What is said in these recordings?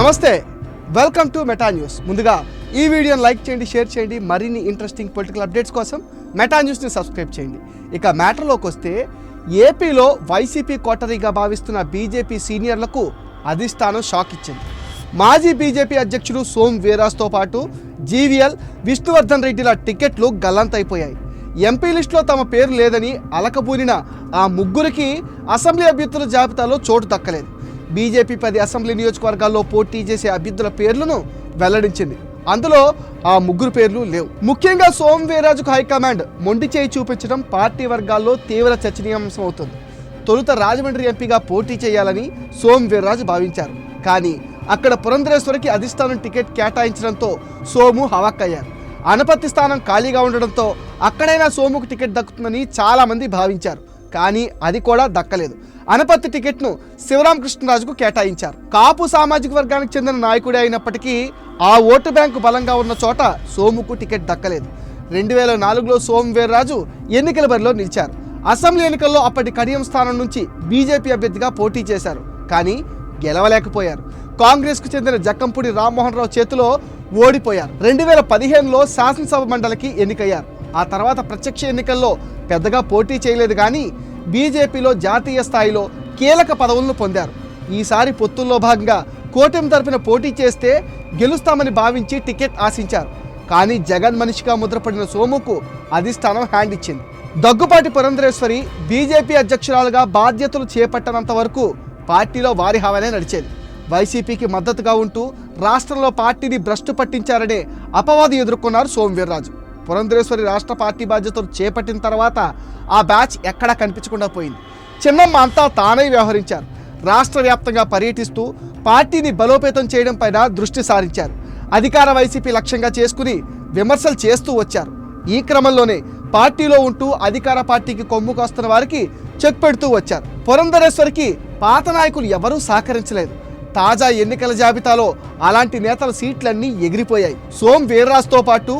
నమస్తే welcome to meta news ముందుగా ఈ వీడియోని లైక్ చేయండి షేర్ చేయండి మరిన్ని ఇంట్రెస్టింగ్ పొలిటికల్ అప్డేట్స్ కోసం మెటా న్యూస్ని సబ్స్క్రైబ్ చేయండి. ఇక మ్యాటర్లోకి వస్తే ఏపీలో వైసీపీ కోటరీగా భావిస్తున్న బీజేపీ సీనియర్లకు అధిష్టానం షాక్ ఇచ్చింది. మాజీ బీజేపీ అధ్యక్షుడు సోమ్ వీరాస్తో పాటు జీవీఎల్ విష్ణువర్ధన్ రెడ్డిల టికెట్లు గల్లంతైపోయాయి. ఎంపీ లిస్టులో తమ పేరు లేదని అలకబూనిన ఆ ముగ్గురికి అసెంబ్లీ అభ్యర్థుల జాబితాలో చోటు దక్కలేదు. బీజేపీ పది అసెంబ్లీ నియోజకవర్గాల్లో పోటీ చేసే అభ్యర్థుల పేర్లను వెల్లడించింది. అందులో ఆ ముగ్గురు పేర్లు లేవు. ముఖ్యంగా సోమ్ వీర్రాజుకు హైకమాండ్ మొండి చేయి చూపించడం పార్టీ వర్గాల్లో తీవ్ర చర్చనీయాంశం అవుతుంది. తొలుత రాజమండ్రి ఎంపీగా పోటీ చేయాలని సోమ్ వీర్రాజు భావించారు. కానీ అక్కడ పురంధరేశ్వరికి అధిష్టానం టికెట్ కేటాయించడంతో సోము హవాక్కయ్యారు. అనపత్తి స్థానం ఖాళీగా ఉండడంతో అక్కడైనా సోముకు టికెట్ దక్కుతుందని చాలామంది భావించారు. కానీ అది కూడా దక్కలేదు. అనపత్తి టికెట్ను శివరామకృష్ణరాజుకు కేటాయించారు. కాపు సామాజిక వర్గానికి చెందిన నాయకుడే అయినప్పటికీ ఆ ఓటు బ్యాంకు బలంగా ఉన్న చోట సోముకు టికెట్ దక్కలేదు. రెండు వేల నాలుగులో సోము వీర్రాజు ఎన్నికల బరిలో నిలిచారు. అసెంబ్లీ ఎన్నికల్లో అప్పటి కడియం స్థానం నుంచి బీజేపీ అభ్యర్థిగా పోటీ చేశారు. కానీ గెలవలేకపోయారు. కాంగ్రెస్కు చెందిన జక్కంపూడి రామ్మోహన్ రావు చేతిలో ఓడిపోయారు. రెండు వేల పదిహేనులో శాసనసభ మండలికి ఎన్నికయ్యారు. ఆ తర్వాత ప్రత్యక్ష ఎన్నికల్లో పెద్దగా పోటీ చేయలేదు కానీ బీజేపీలో జాతీయ స్థాయిలో కీలక పదవులను పొందారు. ఈసారి పొత్తుల్లో భాగంగా కూటమి తరపున పోటీ చేస్తే గెలుస్తామని భావించి టికెట్ ఆశించారు. కానీ జగన్ మనిషిగా ముద్రపడిన సోముకు అధిష్టానం హ్యాండ్ ఇచ్చింది. దగ్గుపాటి పురంధరేశ్వరి బీజేపీ అధ్యక్షురాలుగా బాధ్యతలు చేపట్టనంత వరకు పార్టీలో వారి హావనే నడిచేది. వైసీపీకి మద్దతుగా ఉంటూ రాష్ట్రంలో పార్టీని భ్రష్టు పట్టించారనే అపవాదు ఎదుర్కొన్నారు సోమవీర్రాజు. పురంధరేశ్వరి రాష్ట్ర పార్టీ బాధ్యతలు చేపట్టిన తర్వాత ఆ బ్యాచ్ ఎక్కడా కనిపించకుండా పోయింది. చిన్నమ్మ అంతా తానై వ్యవహరించారు. రాష్ట్ర వ్యాప్తంగా పర్యటిస్తూ పార్టీని బలోపేతం చేయడం పైన దృష్టి సారించారు. అధికార వైసీపీ లక్ష్యంగా చేసుకుని విమర్శలు చేస్తూ వచ్చారు. ఈ క్రమంలోనే పార్టీలో ఉంటూ అధికార పార్టీకి కొమ్ము కాస్తున్న వారికి చెక్ పెడుతూ వచ్చారు. పురంధరేశ్వరికి పాత నాయకులు ఎవరూ సహకరించలేదు. తాజా ఎన్నికల జాబితాలో అలాంటి నేతల సీట్లన్నీ ఎగిరిపోయాయి. సోమ్ వీర్రాజ్తో పాటు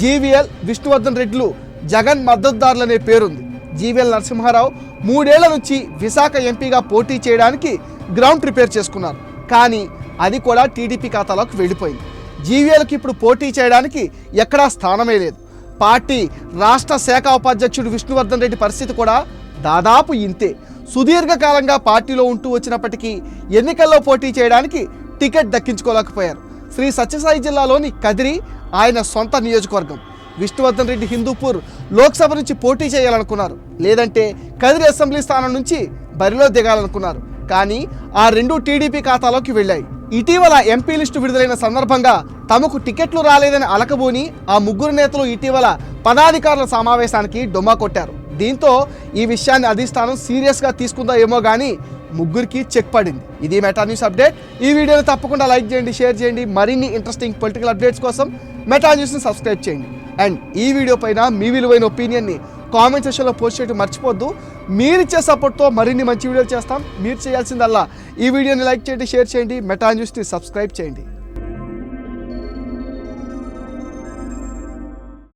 జీవీఎల్ విష్ణువర్ధన్ రెడ్డిలు జగన్ మద్దతుదారులనే పేరుంది. జీవీఎల్ నరసింహారావు మూడేళ్ళ నుంచి విశాఖ ఎంపీగా పోటీ చేయడానికి గ్రౌండ్ ప్రిపేర్ చేసుకున్నారు. కానీ అది కూడా టీడీపీ ఖాతాలోకి వెళ్ళిపోయింది. జీవీఎల్కి ఇప్పుడు పోటీ చేయడానికి ఎక్కడా స్థానమే లేదు. పార్టీ రాష్ట్ర శాఖ ఉపాధ్యక్షుడు విష్ణువర్ధన్ రెడ్డి పరిస్థితి కూడా దాదాపు ఇంతే. సుదీర్ఘకాలంగా పార్టీలో ఉంటూ వచ్చినప్పటికీ ఎన్నికల్లో పోటీ చేయడానికి టికెట్ దక్కించుకోలేకపోయారు. శ్రీ సత్యసాయి జిల్లాలోని కదిరి ఆయన సొంత నియోజకవర్గం. విష్ణువర్ధన్ రెడ్డి హిందూపూర్ లోక్సభ నుంచి పోటీ చేయాలనుకున్నారు. లేదంటే కదిరి అసెంబ్లీ స్థానం నుంచి బరిలో దిగాలనుకున్నారు. కానీ ఆ రెండు టీడీపీ ఖాతాలోకి వెళ్ళాయి. ఇటీవల ఎంపీ లిస్టు విడుదలైన సందర్భంగా తమకు టికెట్లు రాలేదని అలకబోని ఆ ముగ్గురు నేతలు ఇటీవల పదాధికారుల సమావేశానికి డొమ్మా కొట్టారు. దీంతో ఈ విషయాన్ని అధిష్టానం సీరియస్గా తీసుకుందా ఏమో కానీ ముగ్గురికి చెక్ పడింది. ఇది మెటా న్యూస్ అప్డేట్ ఈ వీడియోని తప్పకుండా లైక్ చేయండి షేర్ చేయండి. మరిన్ని ఇంట్రెస్టింగ్ పొలిటికల్ అప్డేట్స్ కోసం మెటా న్యూస్ని సబ్స్క్రైబ్ చేయండి. అండ్ ఈ వీడియో పైన మీ విలువైన ఒపీనియన్ని కామెంట్ సెషన్లో పోస్ట్ చేయడం మర్చిపోద్దు మీరు ఇచ్చే సపోర్ట్తో మరిన్ని మంచి వీడియోలు చేస్తాం. మీరు చేయాల్సిందల్లా ఈ వీడియోని లైక్ చేయండి షేర్ చేయండి. మెటా న్యూస్ని సబ్స్క్రైబ్ చేయండి.